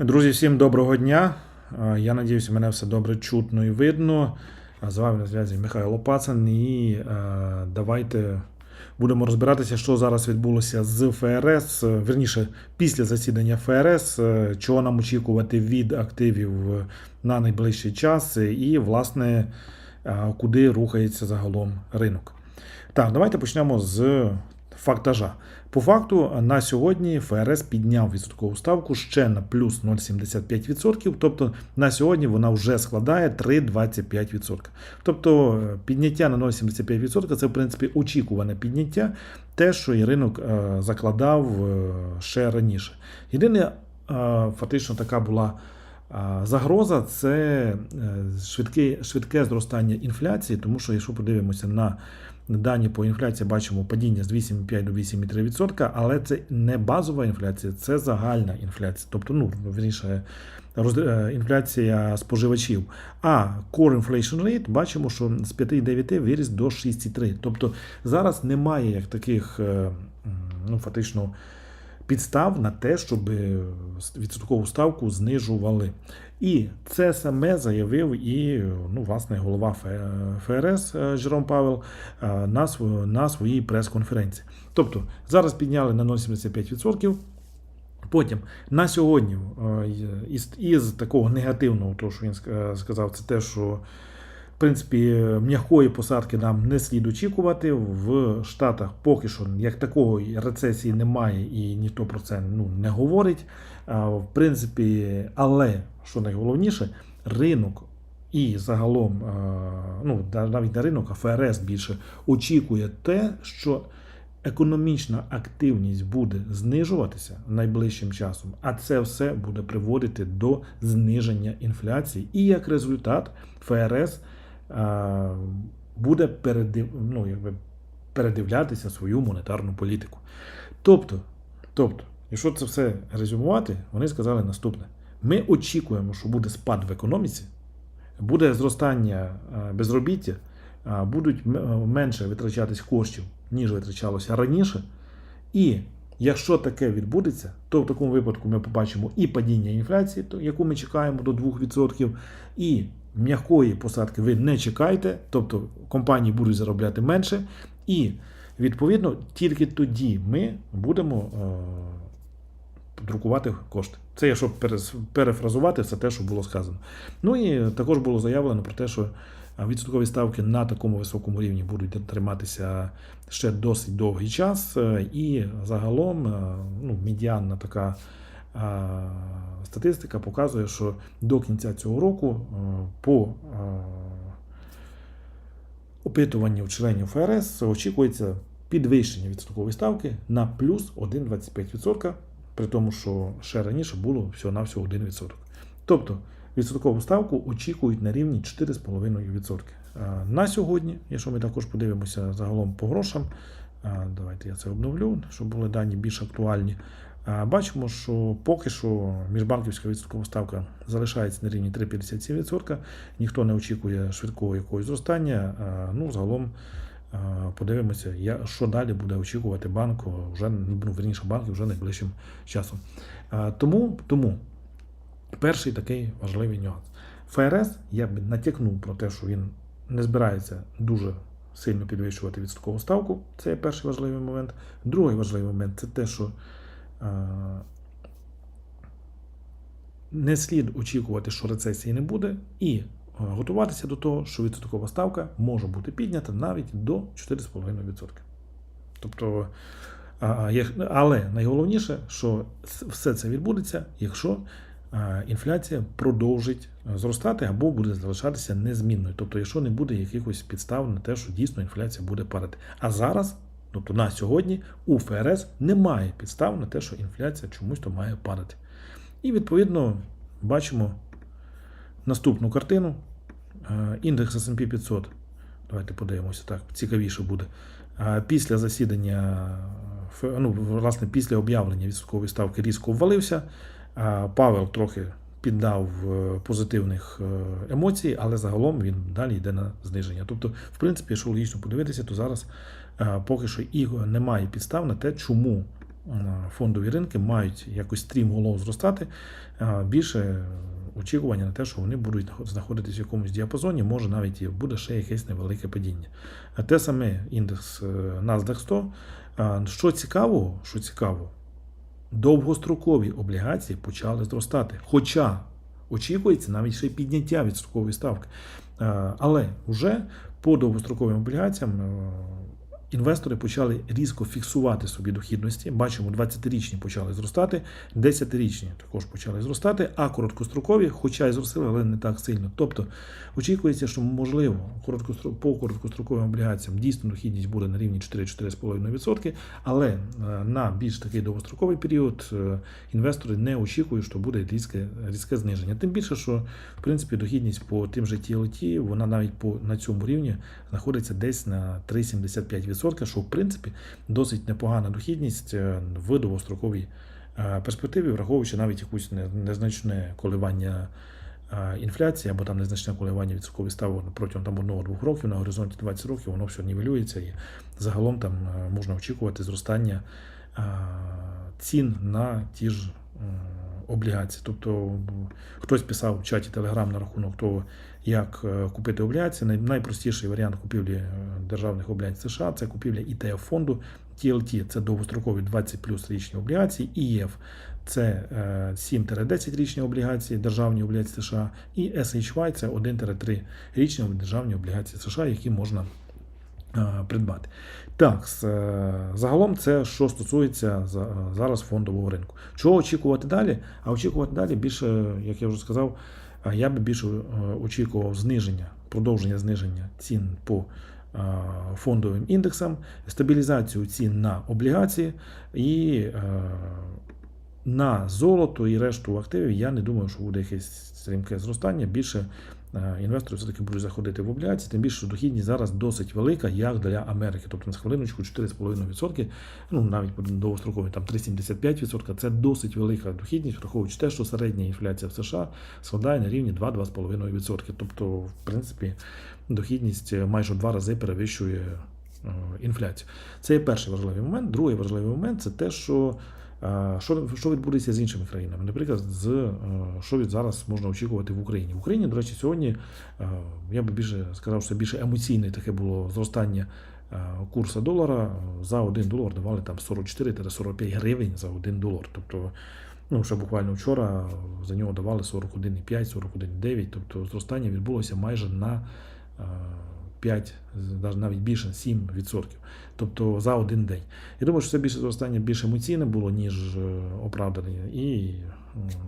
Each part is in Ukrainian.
Друзі, всім доброго дня. Я надіюся, мене все добре чутно і видно. З вами на зв'язі Михайло Пацан. І давайте будемо розбиратися, що зараз відбулося з ФРС. е, Вірніше, після засідання ФРС, е, чого нам очікувати від активів на найближчий час, і, власне, куди рухається загалом ринок. Так, давайте почнемо з фактажа. По факту, на сьогодні ФРС підняв відсоткову ставку ще на плюс 0,75%, тобто на сьогодні вона вже складає 3,25%. Тобто е, підняття на 0,75% це в принципі очікуване підняття, те, що і ринок е, закладав е, ще раніше. Єдине, фактично така була. Загроза це швидке, швидке зростання інфляції, тому що, якщо подивимося на дані по інфляції, бачимо падіння з 8,5 до 8,3%, але це не базова інфляція, це загальна інфляція. Тобто, ну, верніше, е, інфляція споживачів. А core inflation rate бачимо, що з 5,9 виріс до 6,3. Тобто зараз немає як таких, е, ну, фактично підстав на те, щоб відсоткову ставку знижували. І це саме заявив і ну, власне голова ФРС е, Жером Павел е, на, на своїй прес-конференції. Тобто зараз підняли на 0,75%. Потім на сьогодні е, із, із такого негативного, того, що він сказав, це те, що принципі м'якої посадки нам не слід очікувати. В Штатах поки що як такої рецесії немає, і ніхто про це ну, не говорить. В принципі, але що найголовніше, ринок. І загалом, ну навіть не ринок, а ФРС більше очікує те, що економічна активність буде знижуватися найближчим часом, а це все буде приводити до зниження інфляції. І як результат, ФРС буде передив, ну, якби передивлятися свою монетарну політику. Тобто, тобто, якщо це все резюмувати, вони сказали наступне: ми очікуємо, що буде спад в економіці, буде зростання е, безробіття, е, будуть е, менше витрачатись коштів, ніж витрачалося раніше. І якщо таке відбудеться, то в такому випадку ми побачимо і падіння інфляції, яку ми чекаємо до 2%, і м'якої посадки ви не чекайте, тобто компанії будуть заробляти менше, і відповідно тільки тоді ми будемо е, друкувати кошти. Це якщо перефразувати все те, що було сказано. Ну і також було заявлено про те, що відсоткові ставки на такому високому рівні будуть триматися ще досить довгий час, е, і загалом е, ну, медіанна така е, статистика показує, що до кінця цього року е, по е, опитуванню членів ФРС очікується підвищення відсоткової ставки на плюс 1,25%, при тому, що ще раніше було всього-навсього 1%. Тобто відсоткову ставку очікують на рівні 4,5%. Е, На сьогодні, якщо ми також подивимося загалом по грошам, давайте я це обновлю, щоб були дані більш актуальні. Бачимо, що поки що міжбанківська відсоткова ставка залишається на рівні 3,57%. Ніхто не очікує швидкого якогось зростання. Ну, загалом подивимося, що далі буде очікувати банк, вже ну, верніше банки вже найближчим часом. Тому, тому перший такий важливий нюанс. ФРС я б натякнув про те, що він не збирається дуже сильно підвищувати відсоткову ставку. Це є перший важливий момент. Другий важливий момент це те, що не слід очікувати, що рецесії не буде, і е, готуватися до того, що відсоткова ставка може бути піднята навіть до 4,5%. Тобто, але найголовніше, що все це відбудеться, якщо інфляція продовжить зростати або буде залишатися незмінною. Тобто, якщо не буде якихось підстав на те, що дійсно інфляція буде падати. А зараз, тобто на сьогодні, у ФРС немає підстав на те, що інфляція чомусь то має падати. І відповідно бачимо наступну картину. Е, Індекс S&P 500. Давайте подивимося так, цікавіше буде. Е, Після засідання, ну, власне, після об'явлення відсоткової ставки різко ввалився. Е, Павел трохи піддав е, позитивних е, емоцій, але загалом він далі йде на зниження. Тобто, в принципі, якщо логічно подивитися, то зараз е, поки що і немає підстав на те, чому фондові ринки мають якось стрім голов зростати, е, більше очікування на те, що вони будуть наход- знаходитись в якомусь діапазоні, може навіть і буде ще якесь невелике падіння. Те саме індекс е, NASDAQ 100. Що цікаво, що цікаво, довгострокові облігації почали зростати. Хоча очікується навіть ще підняття відсоткової ставки. Е, Але вже по довгостроковим облігаціям е, інвестори почали різко фіксувати собі дохідності. Бачимо, 20-річні почали зростати, 10-річні також почали зростати, а короткострокові, хоча й зростили, але не так сильно. Тобто очікується, що можливо по короткостроковим облігаціям дійсно дохідність буде на рівні 4-4,5%, але е, на більш такий довгостроковий період е, інвестори не очікують, що буде різке, різке зниження. Тим більше, що в принципі дохідність по тим же TLT, вона навіть по на цьому рівні знаходиться десь на 3,75%, що в принципі досить непогана дохідність е, в довгостроковій е, перспективі, враховуючи навіть якусь незначне коливання е, інфляції або там незначне коливання відсоткових ставок протягом там одного-двох років на горизонті 20 років, воно все нівелюється і загалом там можна очікувати зростання цін на ті ж е, облігації. Тобто хтось писав в чаті Telegram на рахунок того, як е, купити облігації. Найпростіший варіант купівлі е, державних облігацій США це купівля ETF фонду. TLT – це довгострокові 20 плюс річні облігації, EF – це е, 7-10 річні облігації, державні облігації США, і SHY – це 1-3 річні державні облігації США, які можна е, придбати. Так, е, загалом це що стосується зараз фондового ринку. Чого очікувати далі? А очікувати далі більше, як я вже сказав, е, я би більше е, очікував зниження, продовження зниження цін по е, фондовим індексам, стабілізацію цін на облігації і е, на золото і решту активів. Я не думаю, що буде якесь стрімке зростання. Більше е, інвестори все-таки будуть заходити в облігації, тим більше що дохідність зараз досить велика, як для Америки. Тобто на хвилиночку 4,5%, ну навіть по довгостроковій там 3,75%. Це досить велика дохідність, враховуючи те, що середня інфляція в США складає на рівні 2-2,5%. Тобто, в принципі, дохідність майже в два рази перевищує е, інфляцію. Це є перший важливий момент. Другий важливий момент це те, що е, що, що відбудеться з іншими країнами. Наприклад, з е, що від зараз можна очікувати в Україні. В Україні, до речі, сьогодні е, я би більше сказав, що більше емоційне таке було зростання е, курсу долара. За 1 долар давали там 44-45 гривень за 1 долар. Тобто, ну, ще буквально вчора за нього давали 41,5, 41,9. Тобто зростання відбулося майже на е, 5, навіть більше 7%. Тобто за один день. Я думаю, що це більше зростання більш емоційне було, ніж е, оправдане. І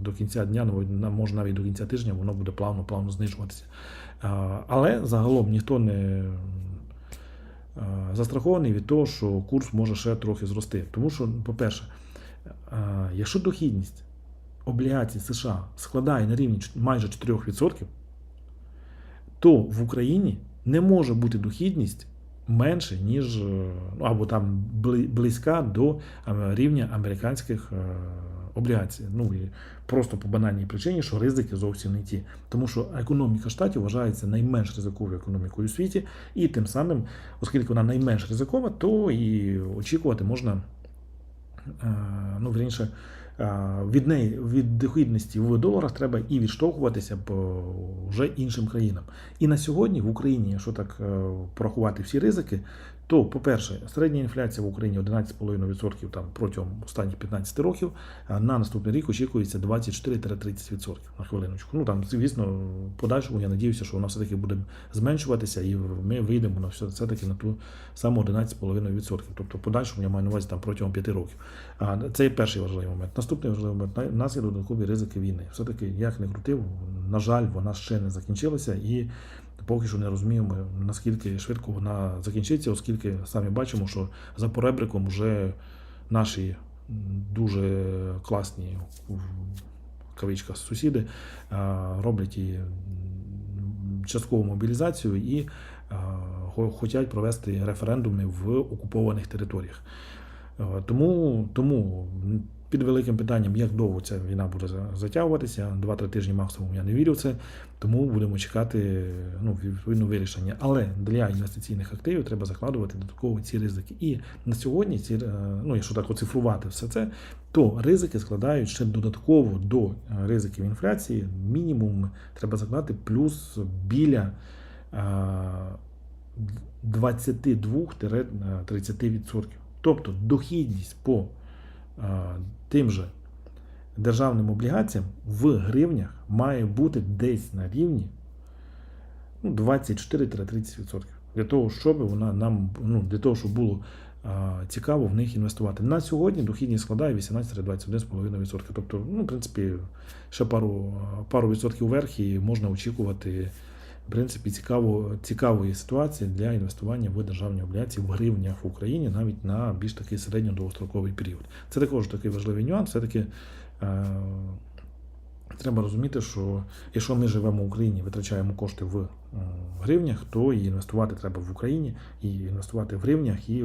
до кінця дня, ну, може навіть до кінця тижня, воно буде плавно-плавно знижуватися. Але загалом ніхто не застрахований від того, що курс може ще трохи зрости. Тому що, по-перше, якщо дохідність облігацій США складає на рівні майже 4%, то в Україні не може бути дохідність менше, ніж е, ну, або там близька до е, рівня американських е, облігацій. Ну і просто по банальній причині, що ризики зовсім не ті. Тому що економіка штатів вважається найменш ризиковою економікою у світі, і тим самим, оскільки вона найменш ризикова, то і очікувати можна ну, вірніше, від неї, від дохідності в доларах треба і відштовхуватися по вже іншим країнам. І на сьогодні в Україні, якщо так е, порахувати всі ризики, то, по-перше, середня інфляція в Україні 11,5% там протягом останніх 15 років, на наступний рік очікується 24-30% на хвилиночку. Ну там, звісно, подальшому я надіюся, що вона все-таки буде зменшуватися, і ми вийдемо на все- все-таки на ту саму 11,5%. Тобто, подальшому я маю на увазі там протягом 5 років. А це перший важливий момент. Наступний важливий момент. У нас є додаткові ризики війни. Все-таки, як не крутив, на жаль, вона ще не закінчилася і поки що не розуміємо, наскільки швидко вона закінчиться, оскільки самі бачимо, що за поребриком вже наші дуже класні в кавичках сусіди роблять і часткову мобілізацію і хочуть провести референдуми в окупованих територіях. Е, Тому, тому під великим питанням, як довго ця війна буде за- затягуватися. Два-три тижні максимум я не вірю в це, тому будемо чекати ну, відповідно вирішення. Але для інвестиційних активів треба закладувати додатково ці ризики. І на сьогодні ці, е, ну, якщо так оцифрувати все це, то ризики складають ще додатково до е, ризиків інфляції. Мінімум треба закладати плюс біля е, 22-30%. Тобто дохідність по е, тим же державним облігаціям в гривнях має бути десь на рівні ну, 24-30%. Для того, щоб вона нам ну, для того, щоб було а, цікаво в них інвестувати. На сьогодні дохідність складає 18-21,5%. Тобто, ну, в принципі, ще пару, пару відсотків вверх і можна очікувати в принципі, цікаво, цікавої ситуації для інвестування в державні облігації в гривнях в Україні навіть на більш такий середньо-довгостроковий період. Це також такий важливий нюанс. Все-таки е, треба розуміти, що якщо ми живемо в Україні, витрачаємо кошти в м, гривнях, то і інвестувати треба в Україні, і інвестувати в гривнях і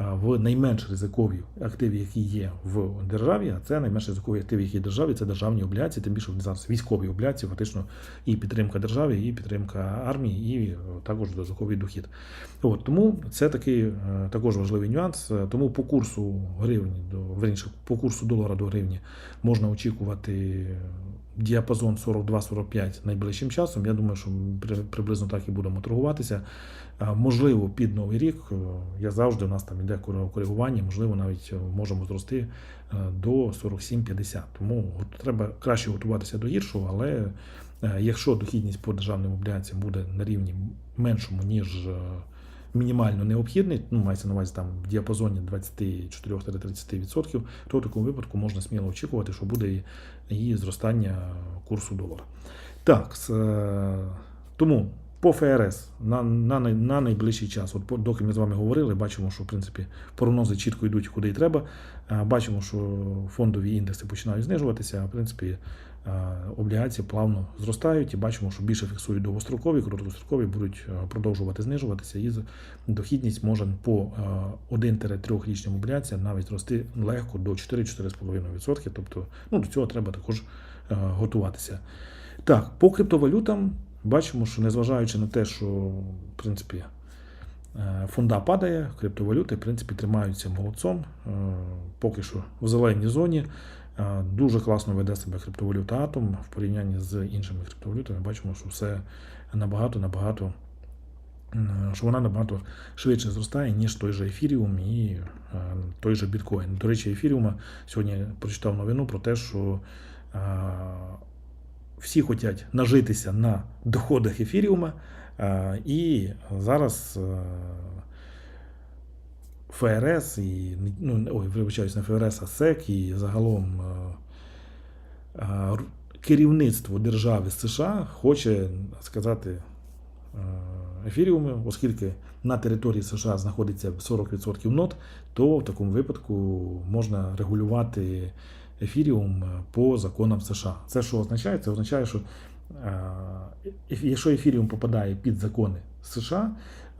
в, е, найменш ризикові активи, які є в державі. А це найменш ризикові активи, які є в державі, це державні облігації, тим більше зараз військові облігації, фактично і підтримка держави, і підтримка армії, і е, також додатковий дохід. От, тому це такий е, також важливий нюанс. Тому по курсу гривні до верніше, по курсу долара до гривні можна очікувати діапазон 42-45 найближчим часом. Я думаю, що приблизно так і будемо торгуватися. Е, Можливо, під новий рік. е, Я завжди у нас там іде кор- коригування, можливо, навіть е, можемо зрости до 47-50. Тому треба краще готуватися до гіршого, але якщо дохідність по державним облігаціям буде на рівні меншому, ніж мінімально необхідний, ну мається на увазі там в діапазоні 24-30%, то в такому випадку можна сміло очікувати, що буде і, зростання курсу долара. Так, тому по ФРС на, на, на найближчий час, от доки ми з вами говорили, бачимо, що в принципі прогнози чітко йдуть куди й треба. Бачимо, що фондові індекси починають знижуватися, а в принципі облігації плавно зростають і бачимо, що більше фіксують довгострокові, короткострокові будуть продовжувати знижуватися, і дохідність може по е, 1-3 річним облігаціям навіть зрости легко до 4-4,5%. Тобто ну, до цього треба також готуватися. Так, по криптовалютам бачимо, що незважаючи на те, що в принципі е, фонда падає, криптовалюти в принципі тримаються молодцом. Е, Поки що в зеленій зоні. Е, Дуже класно веде себе криптовалюта Атом в порівнянні з іншими криптовалютами. Бачимо, що все набагато набагато. е, Що вона набагато швидше зростає, ніж той же ефіріум і той же біткоін. До речі, ефіріума сьогодні прочитав новину про те, що всі хочуть нажитися на доходах ефіріума, е, і зараз е, ФРС і ну, ой, вибачаюсь, не ФРС, а СЕК і загалом е, керівництво держави США хоче сказати ефіріуми, оскільки на території США знаходиться 40% нот, то в такому випадку можна регулювати ефіріум по законам США. Це що означає? Це означає, що е, якщо ефіріум попадає під закони США,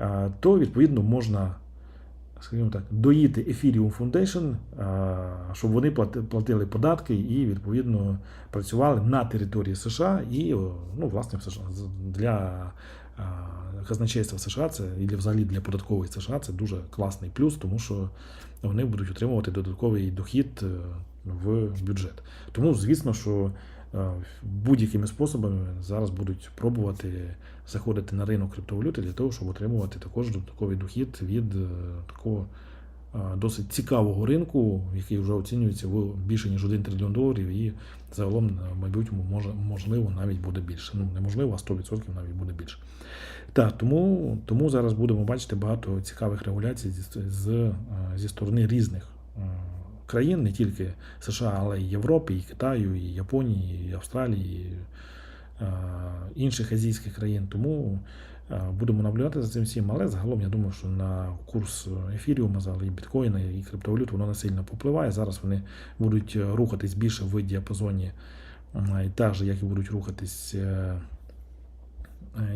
е, то відповідно можна скажімо так, доїти Ethereum Foundation, щоб вони плати- платили податки і відповідно працювали на території США і ну, власне для казначейства США це і взагалі для податкової США це дуже класний плюс, тому що вони будуть отримувати додатковий дохід е, в бюджет. Тому, звісно, що е, будь-якими способами зараз будуть пробувати заходити на ринок криптовалюти для того, щоб отримувати також додатковий дохід від е, такого е, досить цікавого ринку, який вже оцінюється в більше ніж 1 трильйон доларів, і загалом в майбутньому може можливо навіть буде більше. Ну неможливо, а 100% навіть буде більше. Так, тому, тому зараз будемо бачити багато цікавих регуляцій з, е, зі сторони різних країн, не тільки США, але й Європи, і Китаю, і Японії, і Австралії, і е, інших азійських країн. Тому е, будемо наблюдати за цим всім. Але загалом я думаю, що на курс ефіріума, взагалі і біткоїна і криптовалют воно не сильно попливає. Зараз вони будуть е, рухатись більше в діапазоні, і так же, як і будуть рухатись.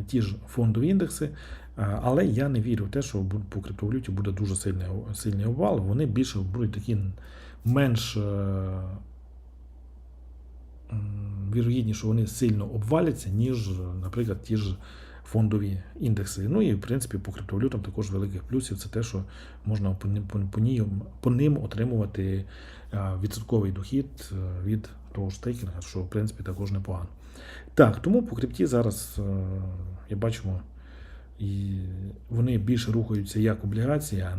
ті ж фондові індекси, але я не вірю в те, що по криптовалюті буде дуже сильний, сильний обвал. Вони більше будуть такі менш е, м, вірогідніше, що вони сильно обваляться, ніж, наприклад, ті ж фондові індекси. Ну і в принципі по криптовалютам також великих плюсів це те, що можна по ним, по, по ним, отримувати е, відсотковий дохід е, від того ж стейкінга, що в принципі також непогано. Так, тому по крипті зараз е, я бачимо, вони більше рухаються як облігації, а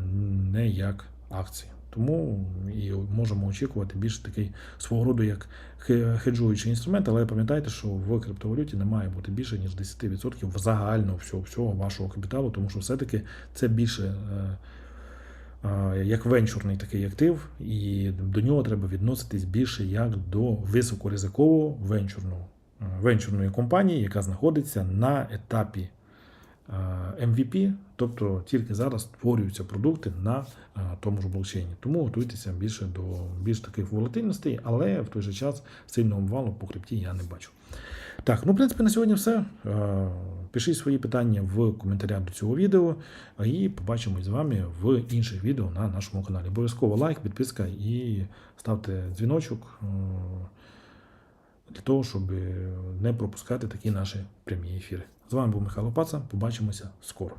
не як акції. Тому і можемо очікувати більше такий свого роду як хеджуючий інструмент, але пам'ятайте, що в криптовалюті не має бути більше ніж 10% загального всього, всього вашого капіталу, тому що все-таки це більше е, е, як венчурний такий актив, і до нього треба відноситись більше як до високоризикового венчурного е, венчурної компанії, яка знаходиться на етапі MVP, тобто тільки зараз створюються продукти на е, тому ж блокчейні. Тому готуйтеся більше до більш таких волатильностей, але в той же час сильного обвалу по крипті я не бачу. Так, ну в принципі на сьогодні все. Е, Пишіть свої питання в коментарях до цього відео, і побачимось з вами в інших відео на нашому каналі. Обов'язково лайк, підписка і ставте дзвіночок е, для того, щоб не пропускати такі наші прямі ефіри. З вами був Михайло Паца. Побачимося скоро.